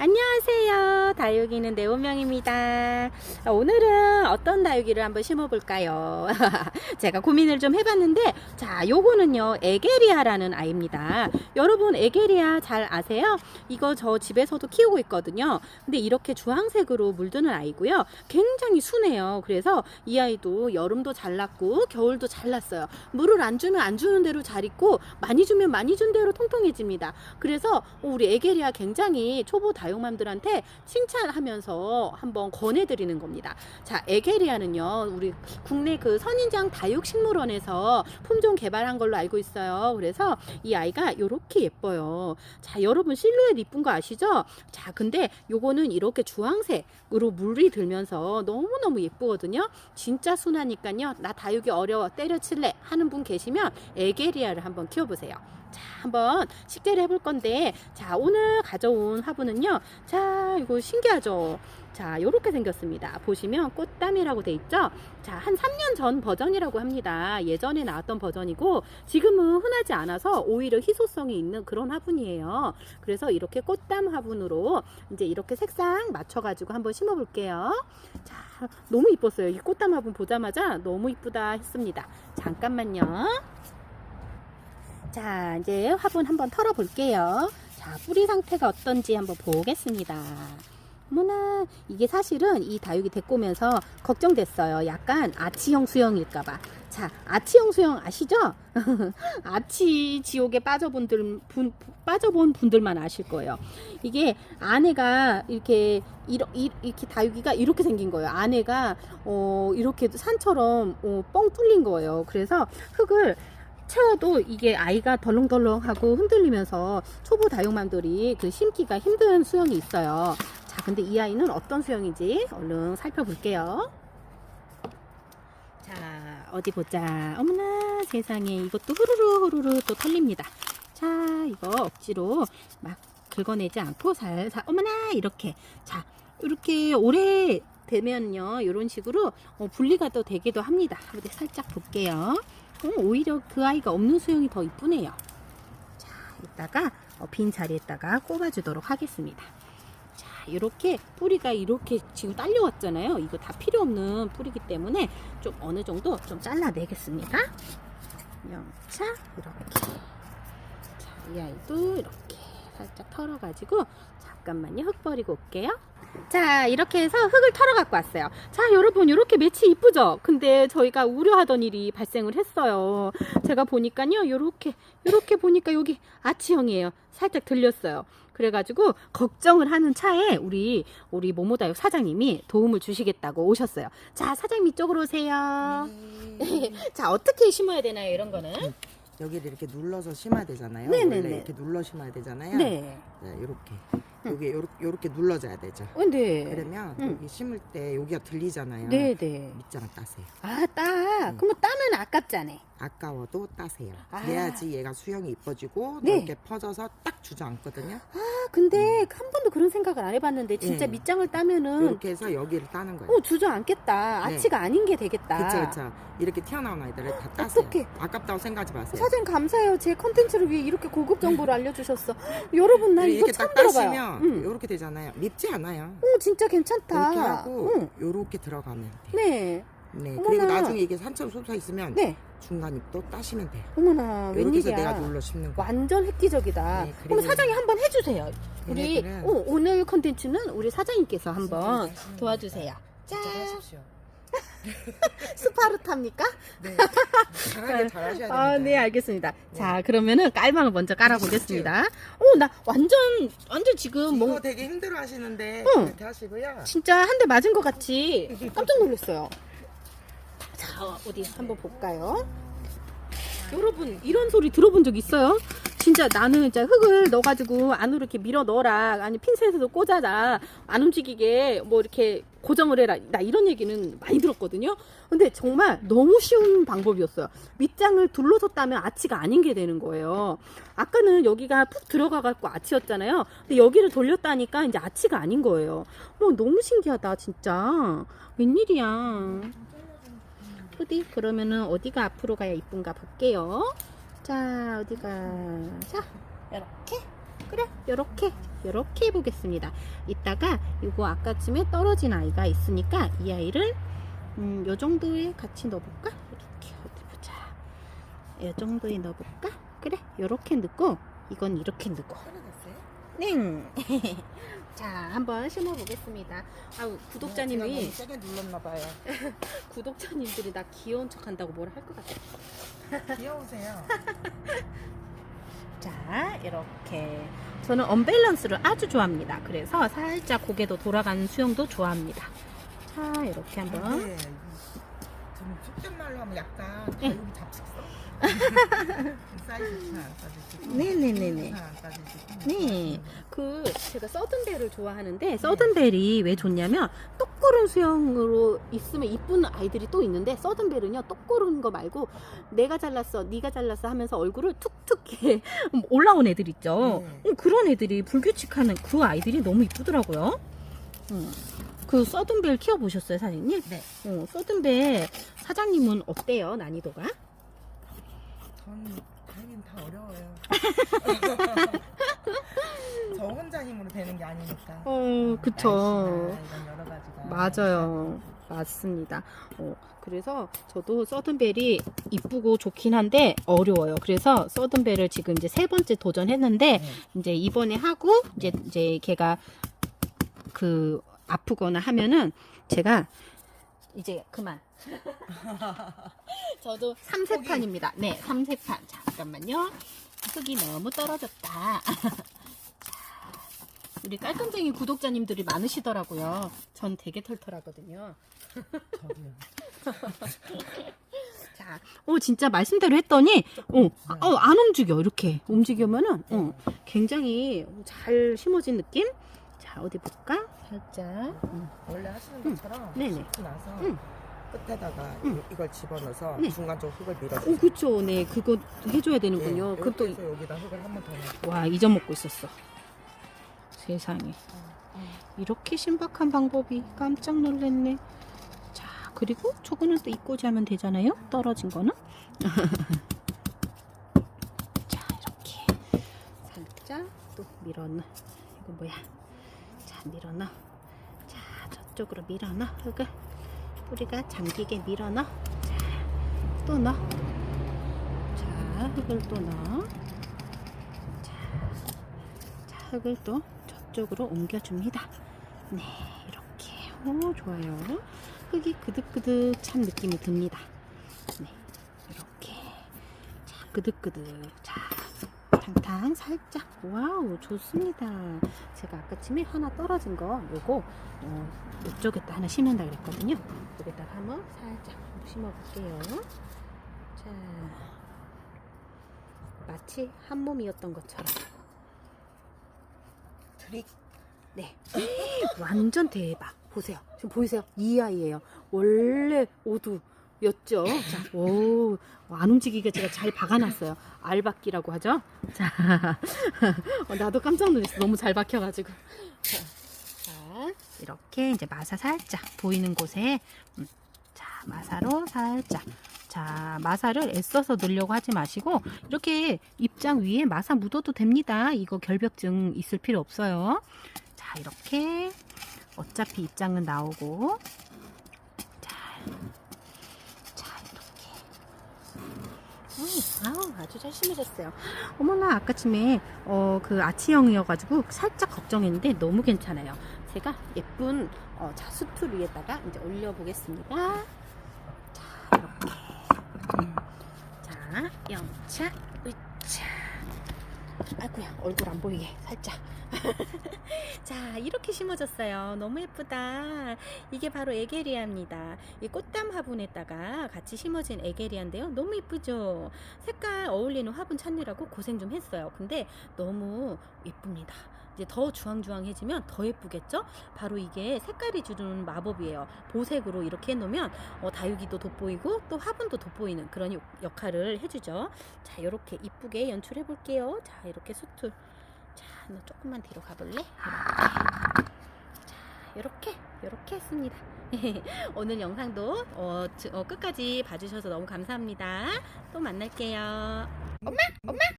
안녕하세요. 다육이는 네오명입니다. 오늘은 어떤 다육이를 한번 심어 볼까요? 제가 고민을 좀 해봤는데, 자, 요거는요, 에게리아라는 아이입니다. 여러분, 에게리아 잘 아세요? 이거 저 집에서도 키우고 있거든요. 근데 이렇게 주황색으로 물드는 아이고요. 굉장히 순해요. 그래서 이 아이도 여름도 잘 났고, 겨울도 잘 났어요. 물을 안 주면 안 주는 대로 잘 있고, 많이 주면 많이 준 대로 통통해집니다. 그래서 우리 에게리아 굉장히 초보 다육맘들한테 칭찬하면서 한번 권해드리는 겁니다. 자, 에게리아는요, 우리 국내 그 선인장 다육식물원에서 품종 개발한 걸로 알고 있어요. 그래서 이 아이가 이렇게 예뻐요. 자, 여러분 실루엣 이쁜 거 아시죠? 자, 근데 요거는 이렇게 주황색으로 물이 들면서 너무너무 예쁘거든요. 진짜 순하니까요. 나 다육이 어려워 때려칠래 하는 분 계시면 에게리아를 한번 키워보세요. 자, 한번 식재를 해볼 건데, 자, 오늘 가져온 화분 은요. 자, 이거 신기하죠? 자, 요렇게 생겼습니다. 보시면 꽃담이라고 돼 있죠? 자, 한 3년 전 버전이라고 합니다. 예전에 나왔던 버전이고, 지금은 흔하지 않아서 오히려 희소성이 있는 그런 화분이에요. 그래서 이렇게 꽃담 화분으로 이제 이렇게 색상 맞춰 가지고 한번 심어 볼게요. 자, 너무 이뻤어요. 이 꽃담 화분 보자마자 너무 이쁘다 했습니다. 잠깐만요. 자, 이제 화분 한번 털어 볼게요. 자, 뿌리 상태가 어떤지 한번 보겠습니다. 어머나, 이게 사실은 이 다육이 데리고 오면서 걱정됐어요. 약간 아치형 수영일까봐. 자, 아치형 수영 아시죠? 아치 지옥에 빠져본 들, 분, 빠져본 분들만 아실 거예요. 이게 안에가 이렇게, 이러, 이- 이렇게 다육이가 이렇게 생긴 거예요. 안에가, 어, 이렇게 산처럼, 어, 뻥 뚫린 거예요. 그래서 흙을 채워도 이게 아이가 덜렁덜렁하고 흔들리면서 초보 다육맘들이 그 심기가 힘든 수영이 있어요. 자, 근데 이 아이는 어떤 수영인지 얼른 살펴볼게요. 자, 어디 보자. 어머나, 세상에. 이것도 후루루 후루루 또 털립니다. 자, 이거 억지로 막 긁어내지 않고 살살, 어머나, 이렇게. 자, 이렇게 오래 되면요, 이런 식으로 어, 분리가 또 되기도 합니다. 살짝 볼게요. 어, 오히려 그 아이가 없는 수영이 더 이쁘네요. 자, 이따가 어, 빈 자리에다가 꼽아주도록 하겠습니다. 자, 이렇게 뿌리가 이렇게 지금 딸려왔잖아요. 이거 다 필요 없는 뿌리기 때문에 좀 어느 정도 좀 잘라내겠습니다. 영차 이렇게. 자, 이 아이도 이렇게 살짝 털어가지고 잠깐만요. 흙 버리고 올게요. 자, 이렇게 해서 흙을 털어 갖고 왔어요. 자, 여러분, 이렇게 매치 이쁘죠? 근데 저희가 우려하던 일이 발생을 했어요. 제가 보니까요, 요렇게, 요렇게 보니까 여기 아치형이에요. 살짝 들렸어요. 그래가지고, 걱정을 하는 차에 우리, 우리 모모다육 사장님이 도움을 주시겠다고 오셨어요. 자, 사장님 이쪽으로 오세요. 자, 어떻게 심어야 되나요, 이런 거는? 여기를 이렇게 눌러서 심어야 되잖아요. 네네네. 원래 이렇게 눌러 심어야 되잖아요. 네. 네, 이렇게 여기 요렇게, 요렇게 눌러줘야 되죠. 어, 네. 그러면 응. 여기 심을 때 여기가 들리잖아요. 네, 네. 밑장 따세요. 아, 따. 그러면 따면 아깝잖아. 아까워도 따세요. 아. 그래야지 얘가 수영이 이뻐지고 네. 이렇게 퍼져서 딱 주저앉거든요. 아, 근데 한 번도 그런 생각을 안 해봤는데 진짜 네. 밑장을 따면은 이렇게 해서 여기를 따는 거예요. 어 주저앉겠다. 네. 아치가 아닌 게 되겠다. 그쵸, 그쵸. 이렇게 튀어나온 아이들을 다 따세요. 어떡해. 아깝다고 생각하지 마세요. 사장님 감사해요. 제 컨텐츠를 위해 이렇게 고급 정보를 알려주셨어. 여러분 나 이거 이렇게 처음 딱 들어봐요. 따시면 응. 이렇게 되잖아요. 밉지 않아요. 어 진짜 괜찮다. 이렇게 하고 응. 이렇게 들어가면 돼요. 네. 네. 그리고 나중에 이게 산처럼 솟아 있으면 네. 중간 잎도 따시면 돼요. 어머나 해서 웬일이야. 내가 눌러 심는 거. 완전 획기적이다. 네, 그럼 그리고- 사장님 한번 해주세요. 우리 얘네들은 어, 오늘 컨텐츠는 우리 사장님께서 한번 도와주세요. 짠. 직접 하십시오. 스파르타입니까? 네. 잘하게 잘하셔야 됩니다. 아, 네, 알겠습니다. 자, 그러면은 깔망을 먼저 깔아보겠습니다. 오, 나 완전, 완전 지금 이거 뭐, 되게 힘들어 하시는데 응. 이렇게 하시고요. 진짜 한 대 맞은 것 같이 깜짝 놀랐어요. 자, 어디 한번 볼까요? 여러분, 이런 소리 들어본 적 있어요? 진짜 나는 진짜 흙을 넣어가지고 안으로 이렇게 밀어 넣어라. 아니, 핀셋으로 꽂아라. 안 움직이게 뭐 이렇게 고정을 해라. 나 이런 얘기는 많이 들었거든요. 근데 정말 너무 쉬운 방법이었어요. 밑장을 둘러서 따면 아치가 아닌 게 되는 거예요. 아까는 여기가 푹 들어가갖고 아치였잖아요. 근데 여기를 돌렸다니까 이제 아치가 아닌 거예요. 어, 너무 신기하다, 진짜. 웬일이야. 어디? 그러면은 어디가 앞으로 가야 이쁜가 볼게요. 자, 어디가. 자, 이렇게. 그래 요렇게 요렇게 해보겠습니다 이따가 이거 아까쯤에 떨어진 아이가 있으니까 이 아이를 음, 요 정도에 같이 넣어볼까 이렇게 어디 보자 요 정도에 넣어볼까 그래 요렇게 넣고 이건 이렇게 넣고? 네. 자, 한번 심어 보겠습니다. 아우, 제가 구독자님이 세게 눌렀나 봐요. 구독자님들이 나 귀여운 척 한다고 뭐라 할것 같아. 귀여우세요. 자, 이렇게 저는 언밸런스를 아주 좋아합니다. 그래서 살짝 고개도 돌아가는 수영도 좋아합니다. 자, 이렇게 한번 근데 좀 속된 말로 하면 약간 네. 다육이 잡식성. 사이즈 따지시고. 네네네네. 따지시고. 네. 그 제가 서든벨을 좋아하는데 서든벨이 왜 좋냐면 똑고른 수영으로 있으면 이쁜 아이들이 또 있는데 서든벨은요 똑고른 거 말고 내가 잘랐어 네가 잘랐어 하면서 얼굴을 툭툭 이렇게 올라온 애들 있죠 네. 음, 그런 애들이 불규칙하는 그 아이들이 너무 이쁘더라고요 음. 그 서든벨 키워보셨어요 사장님? 네. 어, 서든벨 사장님은 어때요 난이도가? 전 당연히 다 어려워요. 저 혼자 힘으로 되는 게 아니니까. 어 그쵸 날씨나 이런 여러 가지가. 맞아요. 맞습니다. 어, 그래서 저도 서든벨이 이쁘고 좋긴 한데 어려워요. 그래서 서든벨을 지금 이제 세 번째 도전했는데 네. 이제 이번에 하고 이제 이제 걔가 그 아프거나 하면은 제가 이제 그만. 저도 3세판입니다. 네, 3세판. 잠깐만요. 흙이 너무 떨어졌다. 자, 우리 깔끔쟁이 구독자님들이 많으시더라고요. 전 되게 털털하거든요. 자, 어, 진짜 말씀대로 했더니, 어, 어, 안 움직여. 이렇게 움직이면은, 어, 굉장히 잘 심어진 느낌? 자, 어디 볼까? 살짝. 음. 원래 하시는 음. 것처럼 네네. 씻고 나서 음. 끝에다가 음. 이- 이걸 집어넣어서 네. 중간 쪽 흙을 오, 밀어주세요. 그쵸. 네, 그거 해줘야 되는군요. 예, 이렇게 해서 여기다 흙을 한 번 더 넣고 와, 잊어먹고 있었어. 세상에. 이렇게 신박한 방법이 깜짝 놀랐네. 자, 그리고 저거는 또 입고지 하면 되잖아요. 떨어진 거는. 자, 이렇게 살짝 또 밀어넣어. 이거 뭐야? 자, 밀어넣어. 자, 저쪽으로 밀어넣어. 흙을 뿌리가 잠기게 밀어 넣어. 자, 또 넣어. 자, 흙을 또 넣어. 자, 자, 흙을 또 저쪽으로 옮겨줍니다. 네, 이렇게. 오, 좋아요. 흙이 그득그득한 느낌이 듭니다. 네, 이렇게. 자, 그득그득. 자, 탕탕 살짝. 와우, 좋습니다. 제가 아까쯤에 하나 떨어진 거, 요거, 어, 이쪽에다 하나 심는다 그랬거든요. 여기다가 한번 살짝 심어 볼게요. 자, 마치 한 몸이었던 것처럼. 트릭 네. 완전 대박. 보세요. 지금 보이세요? 이 아이예요. 원래 오두 였죠. 자, 오, 안 움직이게 제가 잘 박아놨어요. 알박기라고 하죠. 자, 어, 나도 깜짝 놀랐어. 너무 잘 박혀가지고. 자, 자, 이렇게 이제 마사 살짝 보이는 곳에, 음, 자, 마사로 살짝. 자, 마사를 애써서 넣으려고 하지 마시고, 이렇게 입장 위에 마사 묻어도 됩니다. 이거 결벽증 있을 필요 없어요. 자, 이렇게. 어차피 입장은 나오고. 자, 자, 이렇게. 음, 아우, 아주 잘 심으셨어요. 어머나, 아까쯤에, 어, 그 아치형이어가지고 살짝 걱정했는데 너무 괜찮아요. 제가 예쁜, 어, 자수툴 위에다가 이제 올려보겠습니다. 자, 이렇게. 음. 자, 영차. 아이고야, 얼굴 안 보이게, 살짝. 자, 이렇게 심어졌어요. 너무 예쁘다. 이게 바로 에게리아입니다. 이 꽃담 화분에다가 같이 심어진 에게리아인데요. 너무 예쁘죠? 색깔 어울리는 화분 찾느라고 고생 좀 했어요. 근데 너무 예쁩니다. 이제 더 주황주황해지면 더 예쁘겠죠? 바로 이게 색깔이 주는 마법이에요. 보색으로 이렇게 해놓으면 어, 다육이도 돋보이고 또 화분도 돋보이는 그런 역- 역할을 해주죠. 자, 이렇게 이쁘게 연출해 볼게요. 자, 이렇게 수툴. 자, 너 조금만 뒤로 가볼래? 이렇게. 자, 이렇게, 이렇게 했습니다. 오늘 영상도 어, 지- 어, 끝까지 봐주셔서 너무 감사합니다. 또 만날게요.